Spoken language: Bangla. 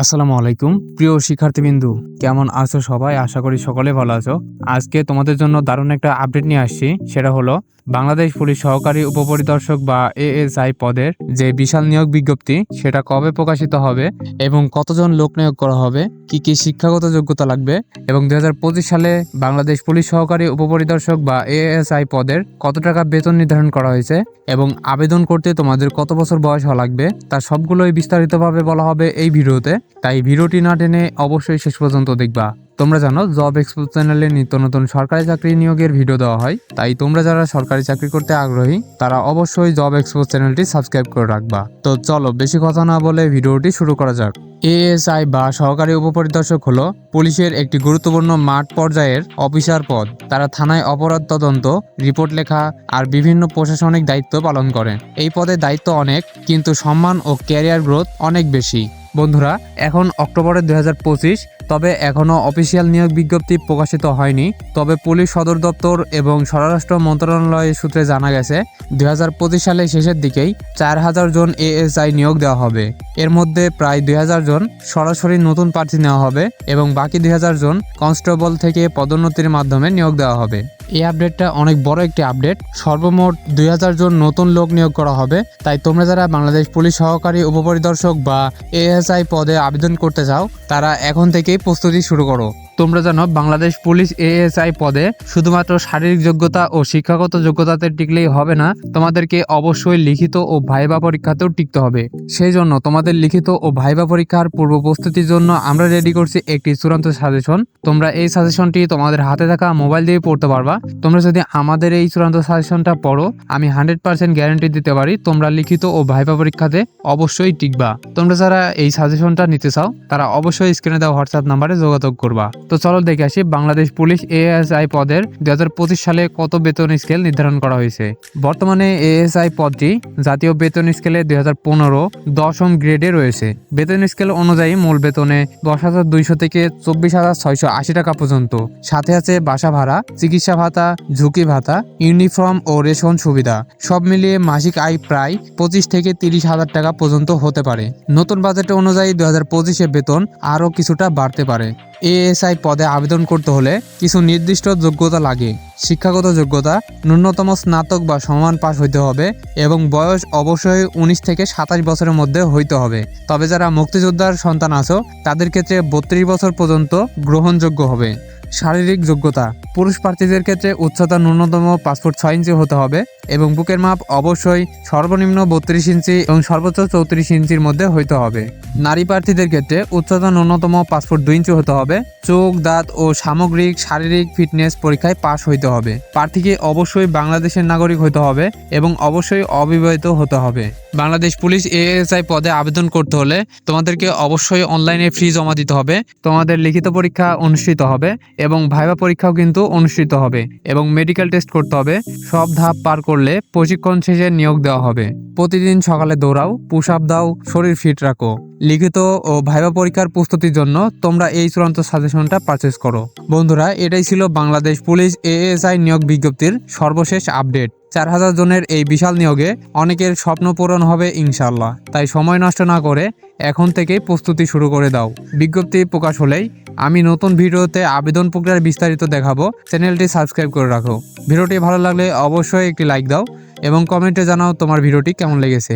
আসসালামু আলাইকুম। প্রিয় শিক্ষার্থীবৃন্দু, কেমন আছো সবাই? আশা করি সকলে ভালো আছো। আজকে তোমাদের জন্য দারুণ একটা আপডেট নিয়ে আসছি। সেটা হলো, বাংলাদেশ পুলিশ সহকারী উপপরিদর্শক বা এএসআই পদের যে বিশাল নিয়োগ বিজ্ঞপ্তি, সেটা কবে প্রকাশিত হবে এবং কতজন লোক নিয়োগ করা হবে, কি কি শিক্ষাগত যোগ্যতা লাগবে এবং দুই হাজার পঁচিশ সালে বাংলাদেশ পুলিশ সহকারী উপপরিদর্শক বা এএসআই পদের কত টাকা বেতন নির্ধারণ করা হয়েছে এবং আবেদন করতে তোমাদের কত বছর বয়স হওয়া লাগবে তার সবগুলোই বিস্তারিতভাবে বলা হবে এই ভিডিওতে। তাই ভিডিওটি না টেনে অবশ্যই শেষ পর্যন্ত দেখবা। তোমরা জানো জব এক্সপো চ্যানেলে নিত্য নতুন সরকারি চাকরি নিয়োগের ভিডিও দেওয়া হয়। তাই তোমরা যারা সরকারি চাকরি করতে আগ্রহী, তারা অবশ্যই জব এক্সপো চ্যানেলটি সাবস্ক্রাইব করে রাখবা। তো চলো, বেশি কথা না বলে ভিডিওটি শুরু করা যাক। এএসআই বা সহকারী উপপরিদর্শক হলো পুলিশের একটি গুরুত্বপূর্ণ মাঠ পর্যায়ের অফিসার পদ। তারা থানায় অপরাধ তদন্ত, রিপোর্ট লেখা আর বিভিন্ন প্রশাসনিক দায়িত্ব পালন করেন এই পদে দায়িত্ব অনেক, কিন্তু সম্মান ও ক্যারিয়ার গ্রোথ অনেক বেশি। বন্ধুরা, এখন অক্টোবরের দু হাজার পঁচিশ, তবে এখনও অফিসিয়াল নিয়োগ বিজ্ঞপ্তি প্রকাশিত হয়নি। তবে পুলিশ সদর দপ্তর এবং স্বরাষ্ট্র মন্ত্রণালয় সূত্রে জানা গেছে, দুই সালের শেষের দিকেই চার হাজার জন এএসআই নিয়োগ দেওয়া হবে। এর মধ্যে প্রায় দুই হাজার জন সরাসরি নতুন প্রার্থী নেওয়া হবে এবং বাকি দুই হাজার জন কনস্টেবল থেকে পদোন্নতির মাধ্যমে নিয়োগ দেওয়া হবে। এই আপডেটটা অনেক বড় একটি আপডেট সর্বমোট দুই হাজার জন নতুন লোক নিয়োগ করা হবে। তাই তোমরা যারা বাংলাদেশ পুলিশ সহকারী উপপরিদর্শক বা এএসআই পদে আবেদন করতে চাও, তারা এখন থেকেই প্রস্তুতি শুরু করো। তোমরা জানো, বাংলাদেশ পুলিশ এএসআই পদে শুধুমাত্র শারীরিক যোগ্যতা ও শিক্ষাগত যোগ্যতাতে টিকলেই হবে না, তোমাদেরকে অবশ্যই লিখিত ও ভাইবা পরীক্ষাতেও টিকতে হবে। সেই জন্য তোমাদের লিখিত ও ভাইবা পরীক্ষার পূর্ব প্রস্তুতির জন্য আমরা রেডি করছি একটি চূড়ান্ত সাজেশন। তোমরা এই সাজেশনটি তোমাদের হাতে থাকা মোবাইল দিয়ে পড়তে পারবা। তোমরা যদি আমাদের এই চূড়ান্ত সাজেশনটা পড়ো, আমি হান্ড্রেড পার্সেন্ট গ্যারান্টি দিতে পারি, তোমরা লিখিত ও ভাইবা পরীক্ষাতে অবশ্যই টিকবা। তোমরা যারা এই সাজেশনটা নিতে চাও, তারা অবশ্যই স্ক্রিনে দেওয়া হোয়াটসঅ্যাপ নাম্বারে যোগাযোগ করবা। তো চলো দেখে আসি, বাংলাদেশ পুলিশ এএসআই পদের দুই হাজার পঁচিশ সালে কত বেতন স্কেল নির্ধারণ করা হয়েছে। বর্তমানে এএসআই পদটি জাতীয় বেতন স্কেলে দুই হাজার পনেরো দশম গ্রেডে রয়েছে। বেতন স্কেল অনুযায়ী মূল বেতনে দশ হাজার দুইশো থেকে চব্বিশ হাজার ছয়শো আশি টাকা পর্যন্ত। সাথে আছে বাসা ভাড়া, চিকিৎসা ভাতা, ঝুঁকি ভাতা, ইউনিফর্ম ও রেশন সুবিধা। সব মিলিয়ে মাসিক আয় প্রায় পঁচিশ থেকে তিরিশ হাজার টাকা পর্যন্ত হতে পারে। নতুন বাজেট অনুযায়ী দু হাজার পঁচিশে বেতন আরও কিছুটা বাড়তে পারে। এএসআই পদে আবেদন করতে হলে কিছু নির্দিষ্ট যোগ্যতা লাগে। শিক্ষাগত যোগ্যতা, ন্যূনতম স্নাতক বা সমান পাশ হইতে হবে এবং বয়স অবশ্যই উনিশ থেকে সাতাশ বছরের মধ্যে হইতে হবে। তবে যারা মুক্তিযোদ্ধার সন্তান আছো, তাদের ক্ষেত্রে বত্রিশ বছর পর্যন্ত গ্রহণযোগ্য হবে। শারীরিক যোগ্যতা, পুরুষ প্রার্থীদের ক্ষেত্রে উচ্চতা ন্যূনতম পাসপোর্ট ছয় ইঞ্চি হতে হবে এবং বুকের মাপ অবশ্যই সর্বনিম্ন বত্রিশ ইঞ্চি এবং সর্বোচ্চ চৌত্রিশ ইঞ্চির মধ্যে হইতে হবে। নারী প্রার্থীদের ক্ষেত্রে উচ্চতা ন্যূনতম পাসপোর্ট দুই ইঞ্চি হতে হবে। চোখ, দাঁত ও সামগ্রিক শারীরিক ফিটনেস পরীক্ষায় পাশ হইতে হবে। প্রার্থীকে অবশ্যই বাংলাদেশের নাগরিক হতে হবে এবং অবশ্যই অবিবাহিত হতে হবে। বাংলাদেশ পুলিশ এএসআই পদে আবেদন করতে হলে তোমাদেরকে অবশ্যই অনলাইনে ফি জমা দিতে হবে, তোমাদের লিখিত পরীক্ষা অনুষ্ঠিত হবে এবং ভাইবা পরীক্ষাও কিন্তু অনুষ্ঠিত হবে এবং মেডিকেল টেস্ট করতে হবে। সব ধাপ পার করলে প্রশিক্ষণ শেষে নিয়োগ দেওয়া হবে। প্রতিদিন সকালে দৌড়াও পুশ আপ দাও, শরীর ফিট রাখো। লিখিত ও ভাইবা পরীক্ষার প্রস্তুতির জন্য তোমরা এই চূড়ান্ত সাজেশনটা পারচেস করো। বন্ধুরা, এটাই ছিল বাংলাদেশ পুলিশ এএসআই নিয়োগ বিজ্ঞপ্তির সর্বশেষ আপডেট। চার হাজার জনের এই বিশাল নিয়োগে অনেকের স্বপ্ন পূরণ হবে ইনশাল্লাহ তাই সময় নষ্ট না করে এখন থেকেই প্রস্তুতি শুরু করে দাও। বিজ্ঞপ্তি প্রকাশ হলেই আমি নতুন ভিডিওতে আবেদন প্রক্রিয়ার বিস্তারিত দেখাবো। চ্যানেলটি সাবস্ক্রাইব করে রাখো। ভিডিওটি ভালো লাগলে অবশ্যই একটি লাইক দাও এবং কমেন্টে জানাও তোমার ভিডিওটি কেমন লেগেছে।